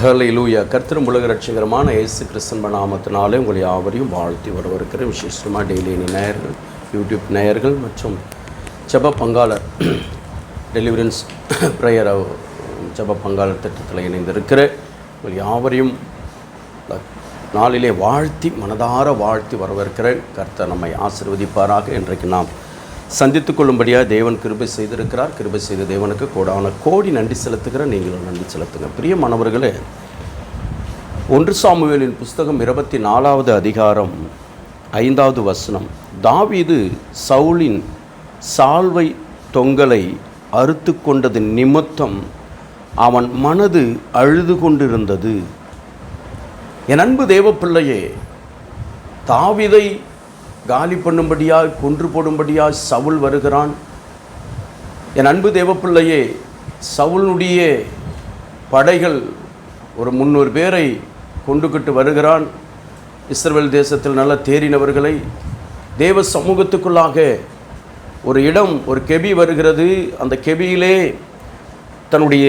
ஹalleluya கர்த்தரும் உலக ரட்சிகரமான இயேசு கிறிஸ்தன் நாமத்தினாலே உங்களை யாவரையும் வாழ்த்தி வரவிருக்கிற விசேஷமாக டெய்லி நேயர்கள் யூடியூப் நேயர்கள் மற்றும் ஜப பங்காளர் டெலிவரன்ஸ் ப்ரேயர் ஜப பங்காளர் திட்டத்தில் இணைந்திருக்கிற உங்கள் யாவரையும் நாளிலே வாழ்த்தி மனதார வாழ்த்தி வரவிருக்கிறேன் கர்த்தர் நம்மை ஆசீர்வதிப்பாராக. இன்றைக்கு நாம் சந்தித்து கொள்ளும்படியாக தேவன் கிருபை செய்திருக்கிறார். கிருபை செய்த தேவனுக்கு கோடான கோடி நன்றி செலுத்துகிற நீங்களும் நன்றி செலுத்துங்க. பிரியமானவர்களே ஒன்று சாமுவேலின் புஸ்தகம் இருபத்தி நாலாவது அதிகாரம் ஐந்தாவது வசனம். தாவீது சவுலின் சால்வை தொங்கலை அறுத்து கொண்டது நிமித்தம் அவன் மனது அழுது கொண்டிருந்தது. என் அன்பு தேவப்பிள்ளையே தாவிதை காலி பண்ணும்படியாய் கொன்று போடும்படியாய் சவுல் வருகிறான். என் அன்பு தேவப்பிள்ளையே சவுலுடைய படைகள் ஒரு முந்நூறு பேரை கொண்டுகிட்டு வருகிறான். இஸ்ரவேல் தேசத்தில் நல்ல தேறினவர்களை தேவ சமூகத்துக்குள்ளாக ஒரு இடம் ஒரு கெபி வருகிறது. அந்த கெபியிலே தன்னுடைய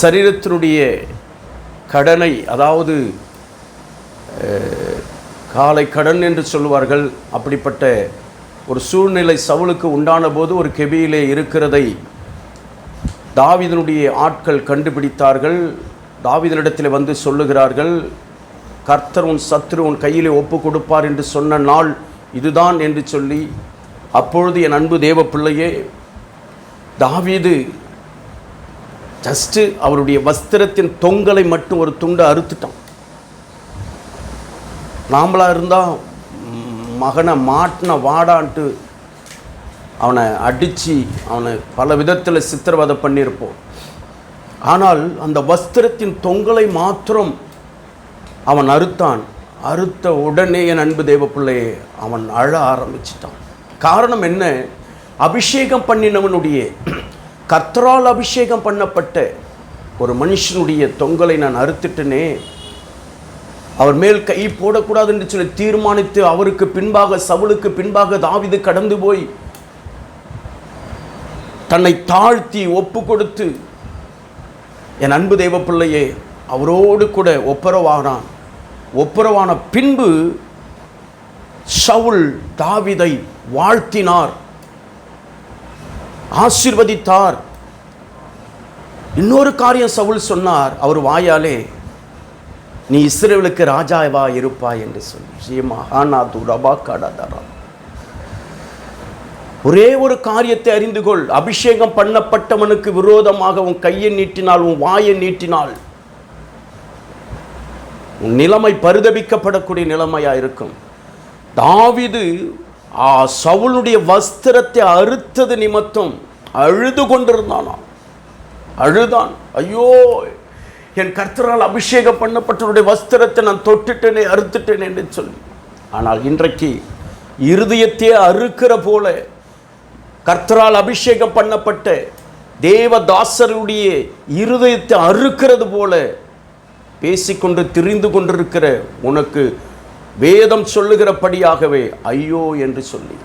சரீரத்தினுடைய கடனை அதாவது காலை கடன் என்று சொல்லுவார்கள். அப்படிப்பட்ட ஒரு சூழ்நிலை சவுலுக்கு உண்டான போது ஒரு கெபியிலே இருக்கிறதை தாவிதனுடைய ஆட்கள் கண்டுபிடித்தார்கள். தாவிதனிடத்தில் வந்து சொல்லுகிறார்கள் கர்த்தர் உன் சத்ரு உன் கையிலே ஒப்பு கொடுப்பார் என்று சொன்ன நாள் இதுதான் என்று சொல்லி அப்பொழுது என் அன்பு தேவ பிள்ளையே தாவீது ஜஸ்ட்டு அவருடைய வஸ்திரத்தின் தொங்கலை மட்டும் ஒரு துண்டை அறுத்துட்டான். நாம்பளாக இருந்தால் மகனை மாட்டின வாடான்ட்டு அவனை அடித்து அவனை பல விதத்தில் சித்திரவதை பண்ணியிருப்போம். ஆனால் அந்த வஸ்திரத்தின் தொங்கலை மாத்திரம் அவன் அறுத்தான். அறுத்த உடனே என் அன்பு தேவப்பிள்ளையே அவன் அழ ஆரம்பிச்சிட்டான். காரணம் என்ன? அபிஷேகம் பண்ணினவனுடைய கர்த்தரால் அபிஷேகம் பண்ணப்பட்ட ஒரு மனுஷனுடைய தொங்கலை நான் அறுத்துட்டேனே அவர் மேல் கை போடக்கூடாது என்று சொல்லி தீர்மானித்து அவருக்கு பின்பாக சவுளுக்கு பின்பாக தாவிது கடந்து போய் தன்னை தாழ்த்தி ஒப்பு கொடுத்து என் அன்பு தெய்வ பிள்ளையே அவரோடு கூட ஒப்புரவானான். ஒப்புரவான பின்பு சவுல் தாவிதை வாழ்த்தினார் ஆசீர்வதித்தார். இன்னொரு காரியம் சவுல் சொன்னார் அவர் வாயாலே நீ இஸ்ரேலுக்கு ராஜாவா இருப்பாய் என்று சொல்லி மகானா துரபா கடதரா. ஒரே ஒரு காரியத்தை அறிந்து கொள். அபிஷேகம் பண்ணப்பட்டவனுக்கு விரோதமாக உன் கையை நீட்டினால் உன் வாயை நீட்டினால் உன் நிலைமை பரிதபிக்கப்படக்கூடிய நிலைமையா இருக்கும். தாவிது ஆ சவுளுடைய வஸ்திரத்தை அறுத்தது நிமித்தம் அழுது கொண்டிருந்தானா அழுதான். ஐயோ என் கர்த்தரால் அபிஷேகம் பண்ணப்பட்டவருடைய வஸ்திரத்தை நான் தொட்டுட்டேனே அறுத்துட்டேன் என்று சொல்லி. ஆனால் இன்றைக்கு இருதயத்தையே அறுக்கிற போல கர்த்தரால் அபிஷேகம் பண்ணப்பட்ட தேவதாசருடைய இருதயத்தை அறுக்கிறது போல பேசிக்கொண்டு திரிந்து கொண்டிருக்கிற உனக்கு வேதம் சொல்லுகிறபடியாகவே ஐயோ என்று சொல்லி.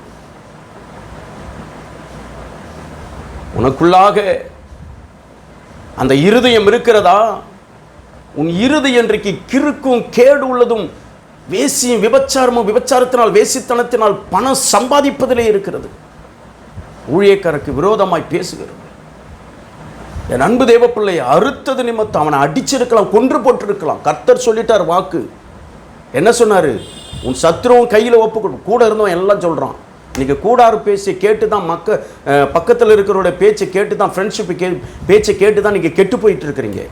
உனக்குள்ளாக அந்த இருதயம் இருக்கிறதா? உன் இறுதி இன்றைக்கு கிறுக்கும் கேடு உள்ளதும் வேசியும் விபச்சாரமும் விபச்சாரத்தினால் வேசித்தனத்தினால் பணம் சம்பாதிப்பதிலே இருக்கிறது. ஊழியக்காரருக்கு விரோதமாய் பேசுகிறது. என் அன்பு தேவப்பிள்ளை அறுத்தது நிமித்தம் அவனை அடிச்சிருக்கலாம் கொன்று போட்டிருக்கலாம். கர்த்தர் சொல்லிட்டார் வாக்கு. என்ன சொன்னார்? உன் சத்ருவும் கையில் ஒப்பு கூட இருந்தவன் எல்லாம் சொல்கிறான் இன்னைக்கு கூடாறு பேசி கேட்டு தான் மக்க பக்கத்தில் இருக்கிறோட பேச்சை கேட்டு தான் ஃப்ரெண்ட்ஷிப்பு கே பேச்சை கேட்டு தான் நீங்கள் கெட்டு போயிட்டு இருக்கிறீங்க.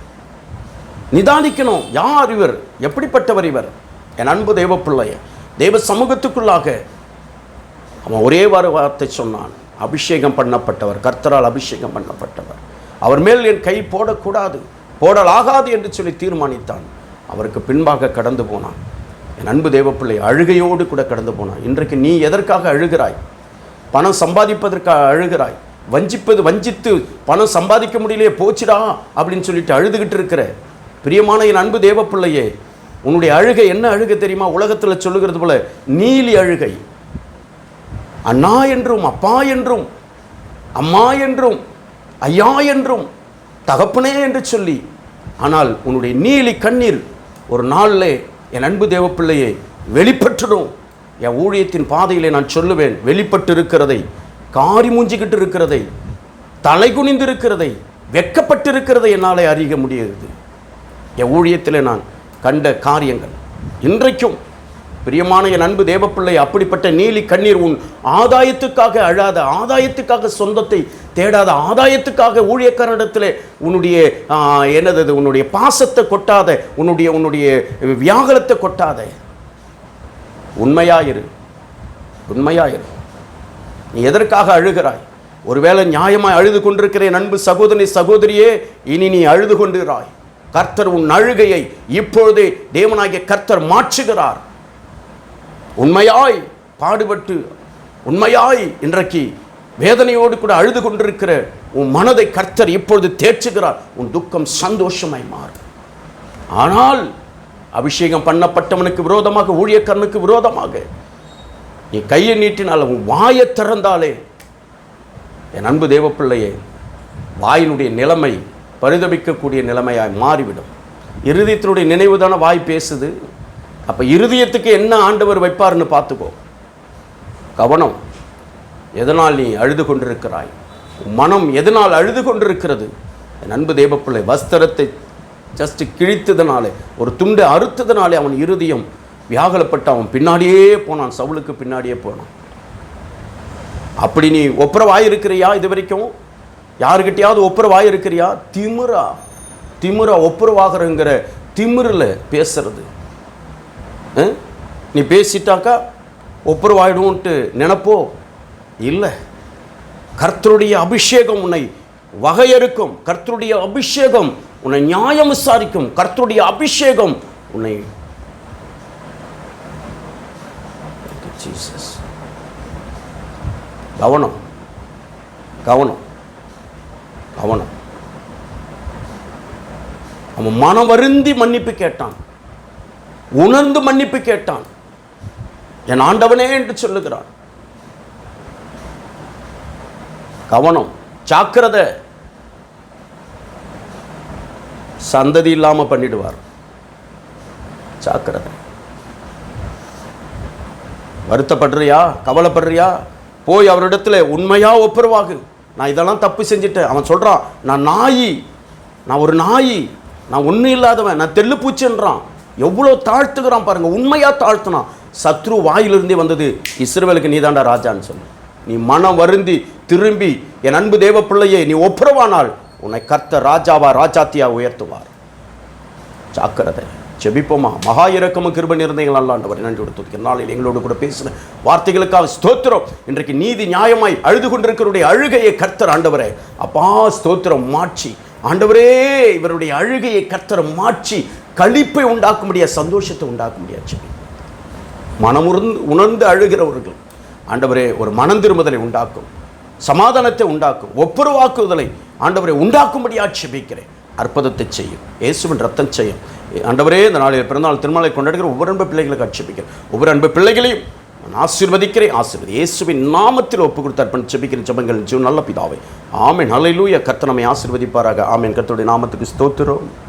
நிதானிக்கணும். யார் இவர்? எப்படிப்பட்டவர் இவர்? என் அன்பு தேவப்பிள்ளை தெய்வ சமூகத்துக்குள்ளாக அவன் ஒரே வார வார்த்தை சொன்னான். அபிஷேகம் பண்ணப்பட்டவர் கர்த்தரால் அபிஷேகம் பண்ணப்பட்டவர். அவர் மேல் என் கை போடக்கூடாது போடலாகாது என்று சொல்லி தீர்மானித்தான். அவருக்கு பின்பாக கடந்து போனான். என் அன்பு தேவப்பிள்ளை அழுகையோடு கூட கடந்து போனான். இன்றைக்கு நீ எதற்காக அழுகிறாய்? பணம் சம்பாதிப்பதற்காக அழுகிறாய்? வஞ்சிப்பது வஞ்சித்து பணம் சம்பாதிக்க முடியலையே போச்சுடா அப்படின்னு சொல்லிட்டு அழுதுகிட்டு இருக்கிற பிரியமான என் அன்பு தேவப்பிள்ளையே உன்னுடைய அழுகை என்ன அழுகை தெரியுமா? உலகத்தில் சொல்லுகிறது போல நீலி அழுகை. அண்ணா என்றும் அப்பா என்றும் அம்மா என்றும் ஐயா என்றும் தகப்பனே என்று சொல்லி ஆனால் உன்னுடைய நீலி கண்ணீர் ஒரு நாளில் என் அன்பு தேவப்பிள்ளையை வெளிப்பட்டுடும். என் ஊழியத்தின் பாதையிலே நான் சொல்லுவேன் வெளிப்பட்டு இருக்கிறதை காரி மூஞ்சிக்கிட்டு இருக்கிறதை தலை குனிந்து இருக்கிறதை வெக்கப்பட்டிருக்கிறதை இருக்கிறதை அறிய முடியுது என் ஊழியத்திலே நான் கண்ட காரியங்கள். இன்றைக்கும் பிரியமான என் அன்பு தேவப்பிள்ளை அப்படிப்பட்ட நீலி கண்ணீர் உன் ஆதாயத்துக்காக அழாத ஆதாயத்துக்காக சொந்தத்தை தேடாத ஆதாயத்துக்காக ஊழியக்காரனிடத்தில் உன்னுடைய என்னது உன்னுடைய பாசத்தை கொட்டாத உன்னுடைய உன்னுடைய வியாகலத்தை கொட்டாத. உண்மையாயிரு. உண்மையாயிரு. நீ எதற்காக அழுகிறாய்? ஒருவேளை நியாயமாய் அழுது கொண்டிருக்கிற நண்பு அன்பு சகோதரி சகோதரியே இனி நீ அழுது கொண்டுகிறாய் கர்த்தர் உன் அழுகையை இப்பொழுதே தேவனாகிய கர்த்தர் மாற்றுகிறார். உண்மையாய் பாடுபட்டு உண்மையாய் இன்றைக்கு வேதனையோடு கூட அழுது கொண்டிருக்கிற உன் மனதை கர்த்தர் இப்பொழுது தேற்றுகிறார். உன் துக்கம் சந்தோஷமாய் மாறும். ஆனால் அபிஷேகம் பண்ணப்பட்டவனுக்கு விரோதமாக ஊழியக்காரனுக்கு விரோதமாக நீ கையை நீட்டினால் உன் வாயை திறந்தாலே என் அன்பு தேவப்பிள்ளையே வாயினுடைய நிலைமை பரிதபிக்கக்கூடிய நிலைமையாய் மாறிவிடும். இருதயத்தினுடைய நினைவு தானே வாய் பேசுது? அப்போ இருதயத்துக்கு என்ன ஆண்டவர் வைப்பார்னு பார்த்துக்கோ. கவனம் எதனால் நீ அழுது கொண்டிருக்கிறாய்? மனம் எதனால் அழுது கொண்டிருக்கிறது? என் அன்பு தேவப்பிள்ளை வஸ்திரத்தை ஜஸ்ட் கிழித்ததுனாலே ஒரு துண்டை அறுத்ததுனாலே அவன் இருதயம் வியாகுலப்பட்டு அவன் பின்னாடியே போனான் சவுலுக்கு பின்னாடியே போனான். அப்படி நீ ஒப்புரவாயிருக்கிறியா இது வரைக்கும் யாருக்கிட்டையாவது ஒப்புரவாயிருக்கிறியா திமிரா. திமிரா ஒப்புரவாகிறங்கிற திமிரில் பேசுறது. நீ பேசிட்டாக்கா ஒப்புரவாயிடும்ன்ட்டு நினைப்போ? இல்லை. கர்த்தருடைய அபிஷேகம் உன்னை வகையறுக்கும். கர்த்தருடைய அபிஷேகம் உன்னை நியாயம் விசாரிக்கும். கர்த்தருடைய அபிஷேகம் உன்னை கவனம். கவனம். கவனம் அவன் மனம் வருந்தி மன்னிப்பு கேட்டான். உணர்ந்து மன்னிப்பு கேட்டான். என் ஆண்டவனே என்று சொல்லுகிறான். கவனம் சாக்கிரத சந்ததி இல்லாம பண்ணிடுவார். ஜாக்கிரதை. வருத்தப்படுறியா? கவலைப்படுறியா? போய் அவரிடத்துல உண்மையா ஒப்புரவாகு. நான் இதெல்லாம் தப்பு செஞ்சுட்டேன். அவன் சொல்கிறான் நான் நாயி. நான் ஒரு நாயி. நான் ஒன்றும் இல்லாதவன். நான் தெல்லுப்பூச்சின்றான் எவ்வளோ தாழ்த்துக்கிறான் பாருங்கள் உண்மையாக தாழ்த்தினான். சத்ரு வாயிலிருந்தே வந்தது இஸ்ரவேலுக்கு நீதாண்டா ராஜான்னு சொல்லு நீ மனம் வருந்தி திரும்பி என் அன்பு தேவ பிள்ளையே நீ ஒப்புரவானால் உன்னை கர்த்த ராஜாவா ராஜாத்தியா உயர்த்துவார். ஜாக்கிரதை. ஜெபிப்போமா? மகா இரக்கமும் கிருப நிறைந்தீங்கள் அல்லாண்டவர் நன்றி கொடுத்து நாளில் எங்களோடு கூட பேசின வார்த்தைகளுக்காக ஸ்தோத்திரம். இன்றைக்கு நீதி நியாயமாய் அழுது கொண்டிருக்கிறவருடைய அழுகையை கர்த்தர் ஆண்டவரே அப்பா ஸ்தோத்திரம் மாட்சி. ஆண்டவரே இவருடைய அழுகையை கர்த்தர் மாற்றி களிப்பை உண்டாக்க முடியாது சந்தோஷத்தை உண்டாக்க முடியாது ஜெபி உணர்ந்து அழுகிறவர்கள் ஆண்டவரே ஒரு மனம் திரும்புதலை உண்டாக்கும். சமாதானத்தை உண்டாக்கும். ஒப்புரவாக்குதலை ஆண்டவரை உண்டாக்கும்படியா செபிக்கிறேன் அற்புதத்தை செய்யும். இயேசுவின் ரத்தம் செய்யும். ஆண்டவரே இந்த நாளில் பிறந்தநாள் திருமலை கொண்டாடுகிற ஒவ்வொரு அன்பு பிள்ளைகளுக்கு அட்சேபிக்கிறேன் ஒவ்வொரு அன்பு பிள்ளைகளையும் நான் ஆசீர்வதிக்கிறேன். ஆசீர்வதி. இயேசுவின் நாமத்தில் ஒப்பு கொடுத்து அர்ப்பணம் செபிக்கிற ஜபங்கள் ஜீவன் நல்ல பிதாவை. ஆமேன். ஹalleluya. கத்தனமை ஆசீர்வதிப்பாராக. ஆமேன். கத்தோடைய நாமத்துக்கு ஸ்தோத்திரம்.